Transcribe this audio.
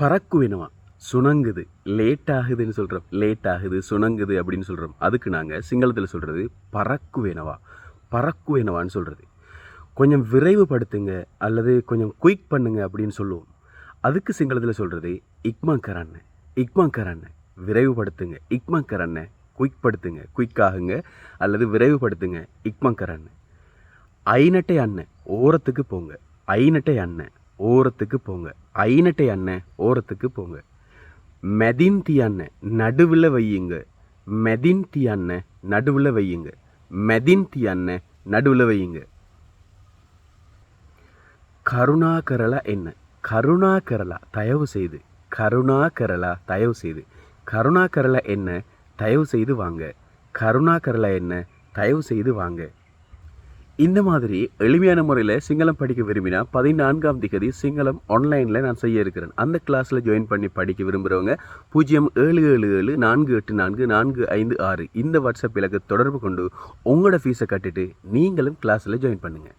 பறக்கு வேணுமா சுணங்குது. லேட் ஆகுதுன்னு சொல்கிறோம் லேட் ஆகுது சுணங்குது அப்படின்னு சொல்கிறோம் அதுக்கு நாங்கள் சிங்களத்தில் சொல்கிறது பறக்கு வேணவா பறக்கு வேணவான்னு சொல்கிறது கொஞ்சம் விரைவுபடுத்துங்க அல்லது கொஞ்சம் குயிக் பண்ணுங்க அப்படின்னு சொல்லுவோம். அதுக்கு சிங்களத்தில் சொல்கிறது இக்மாங்கரண்ண இக்மாங்கரண்ண விரைவுபடுத்துங்க இக்மாங்கரண்ண குயிக் படுத்துங்க குயிக்காகுங்க அல்லது விரைவுபடுத்துங்க இக்மாங்கரண்ண ஐநட்டை அண்ணன் ஓரத்துக்கு போங்க. ஐநட்டை அண்ணன். ஓரத்துக்கு போங்க. ஐநட்டை அண்ணன் ஓரத்துக்கு போங்க. மெதின்தி அண்ணன் நடுவில் வையுங்க. மெதின்தி அண்ணன் நடுவில் வையுங்க. மெதின்தி அண்ணன் நடுவில் வையுங்க. கருணாகரலா என்ன? கருணாகரலா தயவு செய்து. கருணாகரலா தயவு செய்து. கருணாகரலா என்ன? தயவு செய்து வாங்க. கருணாகரலா என்ன? தயவு செய்து வாங்க. இந்த மாதிரி எளிமையான முறையில் சிங்களம் படிக்க விரும்பினா பதினான்காம் திகதி சிங்களம் ஆன்லைனில் நான் செய்ய இருக்கிறேன். அந்த கிளாஸில் ஜாயின் பண்ணி படிக்க விரும்புகிறவங்க பூஜ்ஜியம் ஏழு ஏழு ஏழு நான்கு எட்டு நான்கு நான்கு ஐந்து ஆறு இந்த வாட்ஸ்அப் இலக்கு தொடர்பு கொண்டு உங்களோட ஃபீஸை கட்டிட்டு நீங்களும் கிளாஸில் ஜாயின் பண்ணுங்கள்